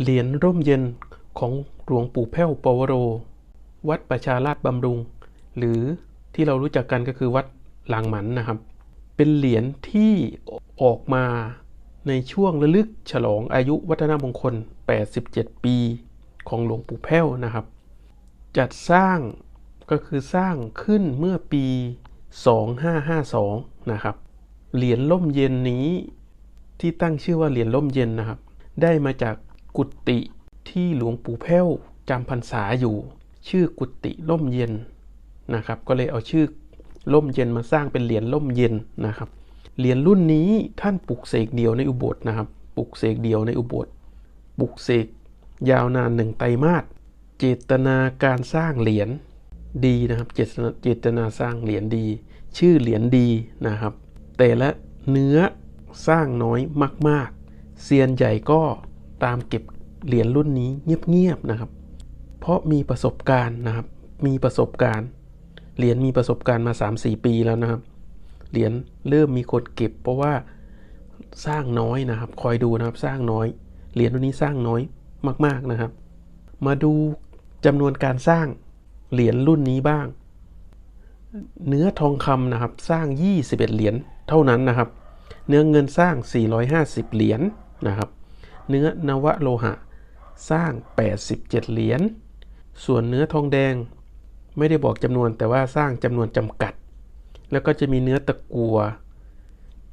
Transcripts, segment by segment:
เหรียญร่มเย็นของหลวงปู่แพ้วปวโร วัดประชาราชบำรุง หรือที่เรารู้จักกันก็คือวัดหลางหมันนะครับ เป็นเหรียญที่ออกมาในช่วงระลึกฉลองอายุวัฒนมงคล 87 ปีของหลวงปู่แพ้วนะครับ จัดสร้างก็คือสร้างขึ้นเมื่อปี 2552 นะครับ เหรียญล่มเย็นนี้ที่ตั้งชื่อว่าเหรียญล่มเย็นนะครับ ได้มาจาก กุฏิที่หลวงปู่แพ้วจำพรรษาอยู่ ชื่อกุฏิล่มเย็นนะครับ ก็เลยเอาชื่อล่มเย็นมาสร้างเป็นเหรียญล่มเย็นนะครับเหรียญรุ่นนี้ท่านปลุกเสกเดียวในอุโบสถนะครับ ปลุกเสกเดียวในอุโบสถปลุกเสกยาวนานหนึ่งไตรมาสเจตนาการสร้างเหรียญดีนะครับเจตนาเจตนาสร้างเหรียญดี ชื่อเหรียญดีนะครับ แต่ละเนื้อสร้างน้อยมาก ๆ เซียนใหญ่ก็ ตามเก็บเหรียญรุ่นนี้เงียบๆนะครับ เพราะมีประสบการณ์นะครับ มีประสบการณ์ เหรียญมีประสบการณ์มา 3-4 ปีแล้วนะครับ เหรียญเริ่มมีคนเก็บ เพราะว่าสร้างน้อยนะครับ คอยดูนะครับ สร้างน้อย เหรียญรุ่นนี้สร้างน้อยมาก ๆนะครับ มาดูจำนวนการสร้างเหรียญรุ่นนี้บ้าง เนื้อทองคำนะครับ สร้าง 21 เหรียญเท่านั้นนะครับ เนื้อเงินสร้าง 450 เหรียญนะครับ เนื้อนวโลหะ สร้าง 87 เหรียญ ส่วนเนื้อทองแดงไม่ได้บอกจำนวนแต่ว่าสร้างจำนวนจำกัด แล้วก็จะมีเนื้อตะกัว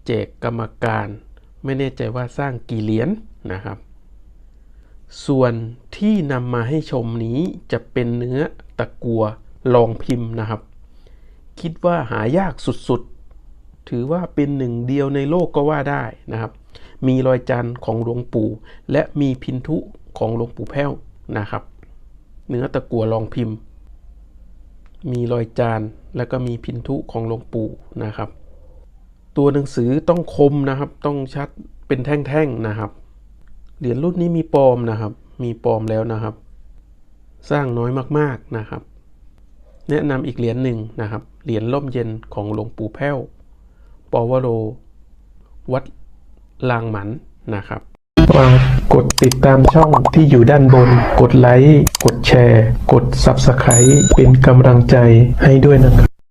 แจกกรรมการ ไม่แน่ใจว่าสร้างกี่เหรียญนะครับ ส่วนที่นำมาให้ชมนี้จะเป็นเนื้อตะกัวลองพิมพ์นะครับ คิดว่าหายากสุดๆ ถือว่าเป็นหนึ่งเดียวในโลกก็ว่าได้นะครับ มีรอยจันทร์ของหลวงปู่ และมีพินทุของหลวงปู่แพ้วนะครับ เนื้อตะกัวลองพิมพ์ มีรอยจานแล้วก็มีพินทุของหลวงปู่นะครับ ตัวหนังสือต้องคมนะครับ ต้องชัดเป็นแท่งๆนะครับ เหรียญรุ่นนี้มีปลอมนะครับ มีปลอมแล้วนะครับ สร้างน้อยมากๆนะครับ แนะนำอีกเหรียญหนึ่งนะครับ เหรียญล่มเย็นของหลวงปู่แพ้วปวโร วัด ลางหมันนะครับฝากกดติดตามช่องที่อยู่ด้านบน กดไลค์ กดแชร์ กด Subscribe เป็นกำลังใจให้ด้วยนะครับ